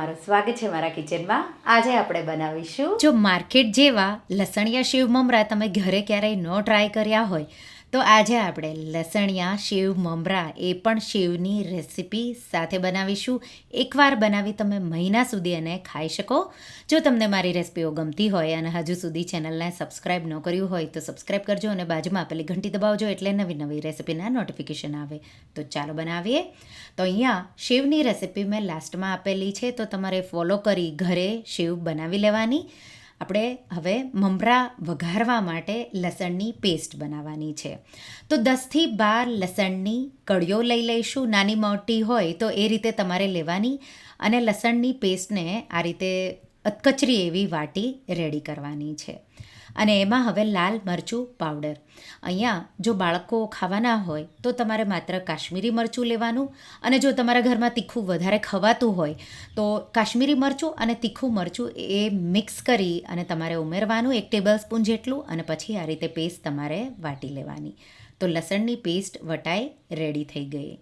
તમારું સ્વાગત છે મારા કિચનમાં. આજે આપણે બનાવીશું જો માર્કેટ જેવા લસણિયા શિવ મમરા તમે ઘરે ક્યારેય ન ટ્રાય કર્યા હોય તો આજે આપણે લસણિયા, શિવ, મમરા એ પણ શિવની રેસીપી સાથે બનાવીશું. એકવાર બનાવી તમે મહિના સુધી એને ખાઈ શકો. જો તમને મારી રેસીપીઓ ગમતી હોય અને હજુ સુધી ચેનલને સબસ્ક્રાઈબ ન કર્યું હોય તો સબસ્ક્રાઈબ કરજો અને બાજુમાં આપેલી ઘંટી દબાવજો એટલે નવી નવી રેસીપીના નોટિફિકેશન આવે. તો ચાલો બનાવીએ. તો અહીંયા શિવની રેસીપી મેં લાસ્ટમાં આપેલી છે, તો તમારે ફોલો કરી ઘરે શિવ બનાવી લેવાની. આપણે હવે મમરા વઘારવા માટે લસણની પેસ્ટ બનાવવાની છે. તો દસથી બાર લસણની કળીઓ લઈ લઈશું. નાની મોટી હોય તો એ રીતે તમારે લેવાની અને લસણની પેસ્ટને આ રીતે અધકચરી એવી વાટી રેડી કરવાની છે. અને એમાં હવે લાલ મરચું પાવડર. અહીંયા જો બાળકો ખાવાના હોય તો તમારે માત્ર કાશ્મીરી મરચું લેવાનું અને જો તમારા ઘરમાં તીખું વધારે ખવાતું હોય તો કાશ્મીરી મરચું અને તીખું મરચું એ મિક્સ કરી અને તમારે ઉમેરવાનું એક ટેબલ સ્પૂન જેટલું અને પછી આ રીતે પેસ્ટ તમારે વાટી લેવાની. તો લસણની પેસ્ટ વટાઈ રેડી થઈ ગઈ.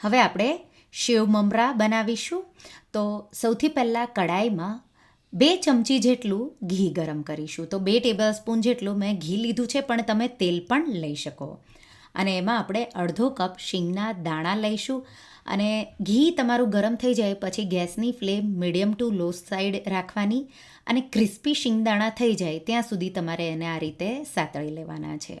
હવે આપણે શેવ મમરા બનાવીશું. તો સૌથી પહેલાં કડાઈમાં બે ચમચી જેટલું ઘી ગરમ કરીશું. તો બે ટેબલ સ્પૂન જેટલું મેં ઘી લીધું છે, પણ તમે તેલ પણ લઈ શકો. અને એમાં આપણે અડધો કપ શીંગના દાણા લઈશું. અને ઘી તમારું ગરમ થઈ જાય પછી ગેસની flame medium to low side રાખવાની અને ક્રિસ્પી શીંગદાણા થઈ જાય ત્યાં સુધી તમારે એને આ રીતે સાતળી લેવાના છે.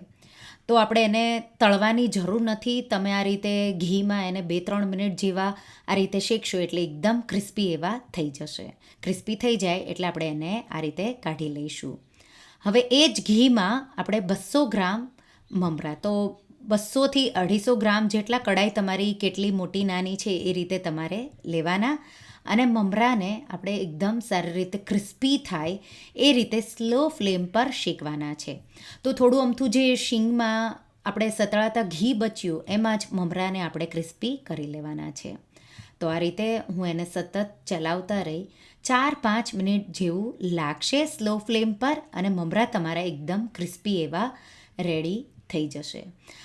તો આપણે એને તળવાની જરૂર નથી. તમે આ રીતે ઘીમાં એને બે ત્રણ મિનિટ જેવા આ રીતે શેકશો એટલે એકદમ ક્રિસ્પી એવા થઈ જશે. ક્રિસ્પી થઈ જાય એટલે આપણે એને આ રીતે કાઢી લઈશું. હવે એ જ ઘીમાં આપણે બસો ગ્રામ મમરા. તો બસોથી અઢીસો ગ્રામ જેટલા કડાઈ તમારી કેટલી મોટી નાની છે એ રીતે તમારે લેવાના. અને મમરાને આપણે એકદમ સારી રીતે ક્રિસ્પી થાય એ રીતે સ્લો ફ્લેમ પર શેકવાના છે. તો થોડું અમથું જે શીંગમાં આપણે સતળાતા ઘી બચ્યું, એમાં જ મમરાને આપણે ક્રિસ્પી કરી લેવાના છે. તો આ રીતે હું એને સતત ચલાવતા રહી. ચાર પાંચ મિનિટ જેવું લાગશે સ્લો ફ્લેમ પર અને મમરા તમારા એકદમ ક્રિસ્પી એવા રેડી થઈ જશે.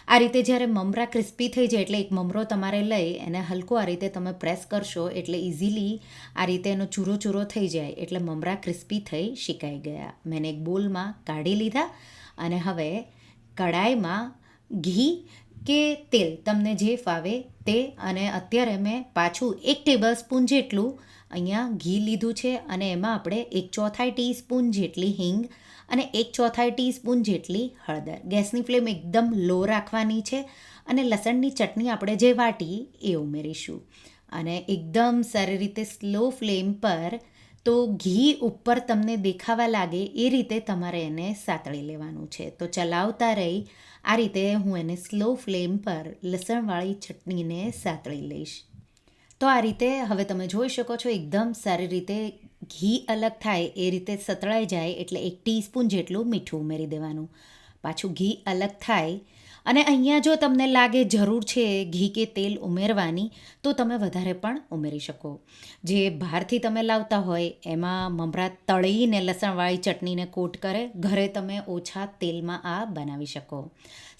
આ રીતે જ્યારે મમરા ક્રિસ્પી થઈ જાય એટલે એક મમરો તમારે લઈ, એને હલકો આ રીતે તમે પ્રેસ કરશો એટલે ઇઝીલી આ રીતે એનો ચૂરો ચૂરો થઈ જાય એટલે મમરા ક્રિસ્પી થઈ શીકાઈ ગયા. મેં એક બોલમાં કાઢી લીધા અને હવે કડાઈમાં ઘી કે તેલ તમને જે ફાવે તે અને અત્યારે મેં પાછું એક ટેબલ સ્પૂન જેટલું અહીંયા ઘી લીધું છે અને એમાં આપણે એક ચોથાઈ ટીસ્પૂન જેટલી હિંગ અને એક ચોથાઈ ટીસ્પૂન જેટલી હળદર. ગેસની ફ્લેમ એકદમ લો રાખવાની છે અને લસણની ચટણી આપણે જે વાટી એ ઉમેરીશું. અને એકદમ સારી રીતે સ્લો ફ્લેમ પર તો ઘી ઉપર તમને દેખાવા લાગે એ રીતે તમારે એને સાતળી લેવાનું છે. તો ચલાવતા રહી, આ રીતે હું એને સ્લો ફ્લેમ પર લસણવાળી ચટણીને સાતળી લઈશ. તો આ રીતે હવે તમે જોઈ શકો છો એકદમ સારી રીતે ઘી અલગ થાય એ રીતે સતળાઈ જાય એટલે એક ટીસ્પૂન જેટલું મીઠું ઉમેરી દેવાનું. પાછું ઘી અલગ થાય અને અહીંયા જો તમને લાગે જરૂર છે ઘી કે તેલ ઉમેરવાની, તો તમે વધારે પણ ઉમેરી શકો. જે બહારથી તમે લાવતા હોય, એમાં મમરા તળીને લસણવાળી ચટણીને કોટ કરે, ઘરે તમે ઓછા તેલમાં આ બનાવી શકો.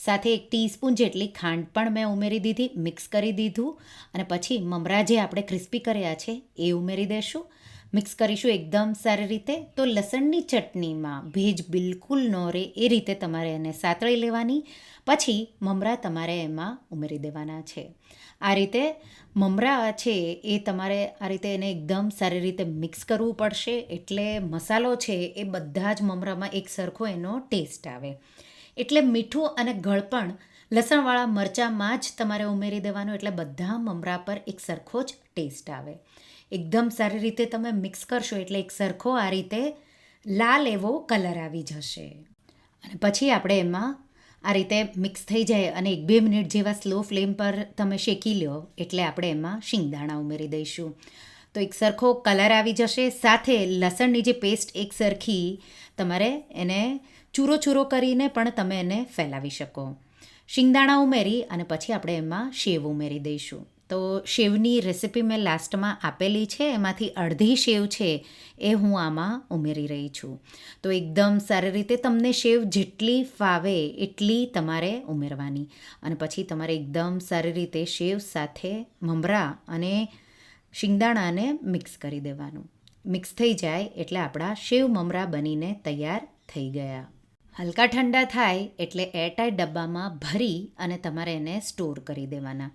સાથે એક ટીસ્પૂન જેટલી ખાંડ પણ મેં ઉમેરી દીધી, મિક્સ કરી દીધું અને પછી મમરા જે આપણે ક્રિસ્પી કર્યા છે, એ ઉમેરી દઈશું મિક્સ કરીશું એકદમ સારી રીતે. તો લસણની ચટણીમાં ભેજ બિલકુલ ન રહે, એ રીતે તમારે એને સાતળી લેવાની. પછી મમરા તમારે એમાં ઉમેરી દેવાના છે. આ રીતે મમરા છે એ તમારે આ રીતે એને એકદમ સારી રીતે મિક્સ કરવું પડશે. એટલે મસાલો છે એ બધા જ મમરામાં એક સરખો એનો ટેસ્ટ આવે. એટલે મીઠું અને ગળપણ લસણવાળા મરચાંમાં જ તમારે ઉમેરી દેવાનું એટલે બધા મમરા પર એક સરખો જ ટેસ્ટ આવે. એકદમ સારી રીતે તમે મિક્સ કરશો એટલે એક સરખો આ રીતે લાલ એવો કલર આવી જશે. અને પછી આપણે એમાં આ રીતે મિક્સ થઈ જાય અને એક બે મિનિટ જેવા સ્લો ફ્લેમ પર તમે શેકી લો એટલે આપણે એમાં શિંગદાણા ઉમેરી દઈશું. તો એક સરખો કલર આવી જશે, સાથે લસણની જે પેસ્ટ એક સરખી તમારે એને ચૂરો ચૂરો કરીને પણ તમે એને ફેલાવી શકો. શિંગદાણા ઉમેરી અને પછી આપણે એમાં શેવ ઉમેરી દઈશું. તો શેવની રેસિપી મેં લાસ્ટમાં આપેલી છે, એમાંથી અડધી શેવ છે એ હું આમાં ઉમેરી રહી છું. તો એકદમ સારી રીતે તમને શેવ જેટલી ફાવે એટલી તમારે ઉમેરવાની. અને પછી તમારે એકદમ સારી રીતે શેવ સાથે મમરા અને શિંગદાણાને મિક્સ કરી દેવાનું. મિક્સ થઈ જાય એટલે આપણા શેવ મમરા બનીને તૈયાર થઈ ગયા. હલકા ઠંડા થાય એટલે એરટાઈટ ડબ્બામાં ભરી અને તમારે એને સ્ટોર કરી દેવાના.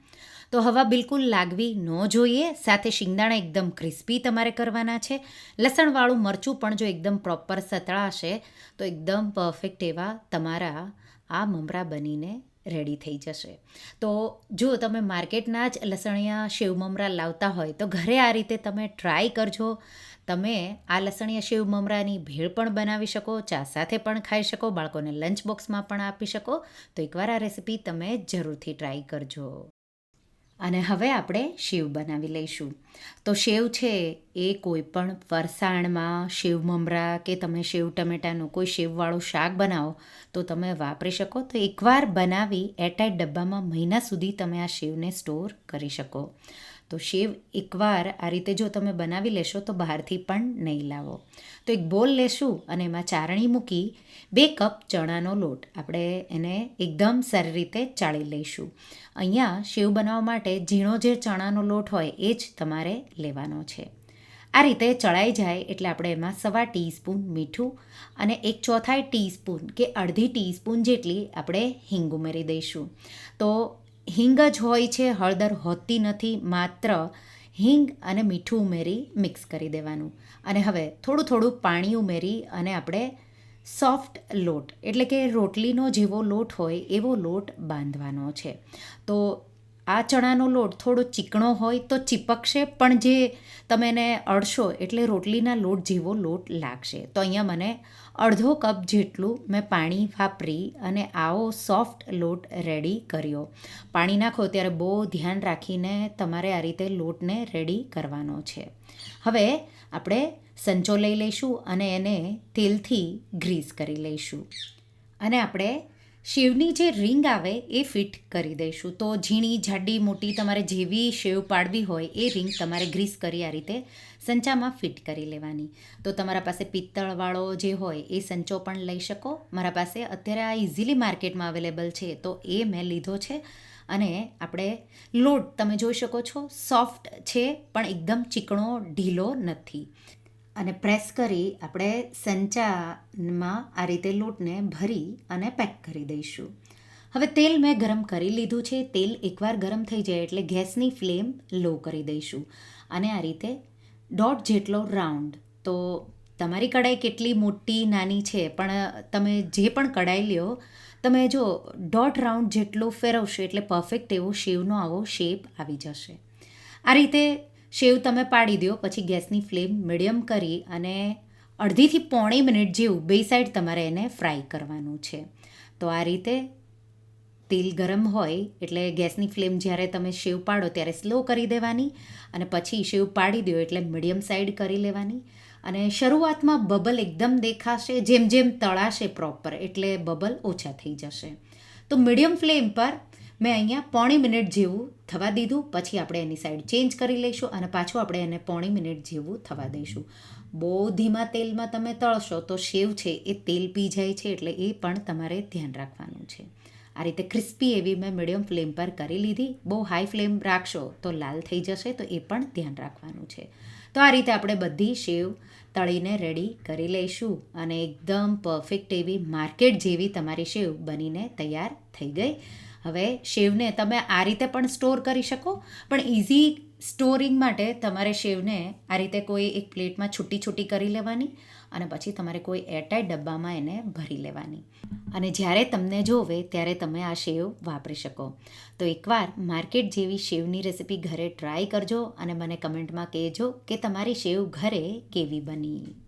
તો હવા બિલકુલ લાગવી ન જોઈએ, સાથે શિંગદાણા એકદમ ક્રિસ્પી તમારે કરવાના છે. લસણવાળું મરચું પણ જો એકદમ પ્રોપર સતળાશે, તો એકદમ પરફેક્ટ એવા તમારા આ મમરા બનીને રેડી થઈ જશે. તો જો તમે માર્કેટના જ લસણિયા શેવ મમરા લાવતા હોય, તો ઘરે આ રીતે તમે ટ્રાય કરજો. તમે આ લસણિયા શેવ મમરાની ભેળ પણ બનાવી શકો, ચા સાથે પણ ખાઈ શકો, બાળકોને લંચ બોક્સમાં પણ આપી શકો. તો એકવાર આ રેસીપી તમે જરૂરથી ટ્રાય કરજો. અને હવે આપણે શેવ બનાવી લઈશું. તો શેવ છે એ કોઈ પણ ફરસાણમાં શેવ મમરા કે તમે શેવ ટમેટાનું કોઈ શેવવાળું શાક બનાવો, તો તમે વાપરી શકો. તો એકવાર બનાવી એટાઈટ ડબ્બામાં મહિના સુધી તમે આ શેવને સ્ટોર કરી શકો. તો શેવ એકવાર આ રીતે જો તમે બનાવી લેશો તો બહારથી પણ નહીં લાવો. તો એક બોલ લેશું અને એમાં ચારણી મૂકી બે કપ ચણાનો લોટ. આપણે એને એકદમ સારી રીતે ચાળી લઈશું. અહીંયા શેવ બનાવવા માટે ઝીણો જે ચણાનો લોટ હોય એ જ તમારે લેવાનો છે. આ રીતે ચડાઈ જાય એટલે આપણે એમાં સવા ટીસ્પૂન મીઠું અને એક ચોથાઈ ટીસ્પૂન કે અડધી ટીસ્પૂન જેટલી આપણે હિંગ ઉમેરી દઈશું. તો હિંગ જ હોય છે, હળદર હોતી નથી, માત્ર હિંગ અને મીઠું ઉમેરી મિક્સ કરી દેવાનું. અને હવે થોડું થોડું પાણી ઉમેરી અને આપણે સોફ્ટ લોટ, એટલે કે રોટલીનો જેવો લોટ હોય એવો લોટ બાંધવાનો છે. તો આ ચણાનો લોટ થોડો ચીકણો હોય તો ચીપકશે, પણ જે તમે એને અડશો એટલે રોટલીના લોટ જેવો લોટ લાગશે. તો અહીંયા મને અડધો કપ જેટલું મેં પાણી વાપરી અને આવો સોફ્ટ લોટ રેડી કર્યો. પાણી નાખો ત્યારે બહુ ધ્યાન રાખીને તમારે આ રીતે લોટને રેડી કરવાનો છે. હવે આપણે સંચો લઈ લઈશું અને એને તેલથી ગ્રીસ કરી લઈશું. અને આપણે શેવની જે રિંગ આવે એ ફિટ કરી દઈશું. તો ઝીણી, જાડી, મોટી તમારે જેવી શેવ પાડવી હોય એ રિંગ તમારે ગ્રીસ કરી આ રીતે સંચામાં ફિટ કરી લેવાની. તો તમારા પાસે પિત્તળવાળો જે હોય એ સંચો પણ લઈ શકો. મારા પાસે અત્યારે આ ઇઝીલી માર્કેટમાં અવેલેબલ છે, તો એ મેં લીધો છે. અને આપણે લોટ તમે જોઈ શકો છો સોફ્ટ છે, પણ એકદમ ચીકણો ઢીલો નથી. અને પ્રેસ કરી આપણે સંચામાં આ રીતે લોટને ભરી અને પેક કરી દઈશું. હવે તેલ મેં ગરમ કરી લીધું છે. તેલ એકવાર ગરમ થઈ જાય એટલે ગેસની ફ્લેમ લો કરી દઈશું. અને આ રીતે દોઢ જેટલો રાઉન્ડ. તો તમારી કડાઈ કેટલી મોટી, નાની છે, પણ તમે જે પણ કડાઈ લ્યો, તમે જો દોઢ રાઉન્ડ જેટલો ફેરવશો એટલે પરફેક્ટ એવો શેવનો આવો શેપ આવી જશે. આ રીતે શેવ તમે પાડી દો, પછી ગેસની ફ્લેમ મીડિયમ કરી અને અડધીથી પોણી મિનિટ જેવું બે સાઈડ તમારે એને ફ્રાય કરવાનું છે. તો આ રીતે તેલ ગરમ હોય એટલે ગેસની ફ્લેમ જ્યારે તમે શેવ પાડો ત્યારે સ્લો કરી દેવાની અને પછી શેવ પાડી દો એટલે મીડિયમ સાઈડ કરી લેવાની. અને શરૂઆતમાં બબલ એકદમ દેખાશે, જેમ જેમ તળાશે પ્રોપર એટલે બબલ ઓછા થઈ જશે. તો મીડિયમ ફ્લેમ પર મેં અહીંયા પોણી મિનિટ જેવું થવા દીધું. પછી આપણે એની સાઈડ ચેન્જ કરી લઈશું અને પાછું આપણે એને પોણી મિનિટ જેવું થવા દઈશું. બહુ ધીમા તેલમાં તમે તળશો તો શેવ છે એ તેલ પી જાય છે એટલે એ પણ તમારે ધ્યાન રાખવાનું છે. આ રીતે ક્રિસ્પી એવી મેં મીડિયમ ફ્લેમ પર કરી લીધી. બહુ હાઈ ફ્લેમ રાખશો તો લાલ થઈ જશે તો એ પણ ધ્યાન રાખવાનું છે. તો આ રીતે આપણે બધી શેવ તળીને રેડી કરી લઈશું અને એકદમ પરફેક્ટ એવી માર્કેટ જેવી તમારી શેવ બનીને તૈયાર થઈ ગઈ. હવે શેવને તમે આ રીતે પણ સ્ટોર કરી શકો. પણ ઇઝી સ્ટોરિંગ માટે તમારે શેવને આ રીતે કોઈ એક પ્લેટમાં છૂટી છૂટી કરી લેવાની અને પછી તમારે કોઈ એરટાઈટ ડબ્બામાં એને ભરી લેવાની. અને જ્યારે તમને જોવે ત્યારે તમે આ શેવ વાપરી શકો. તો એકવાર માર્કેટ જેવી શેવની રેસિપી ઘરે ટ્રાય કરજો અને મને કમેન્ટમાં કહેજો કે તમારી શેવ ઘરે કેવી બની.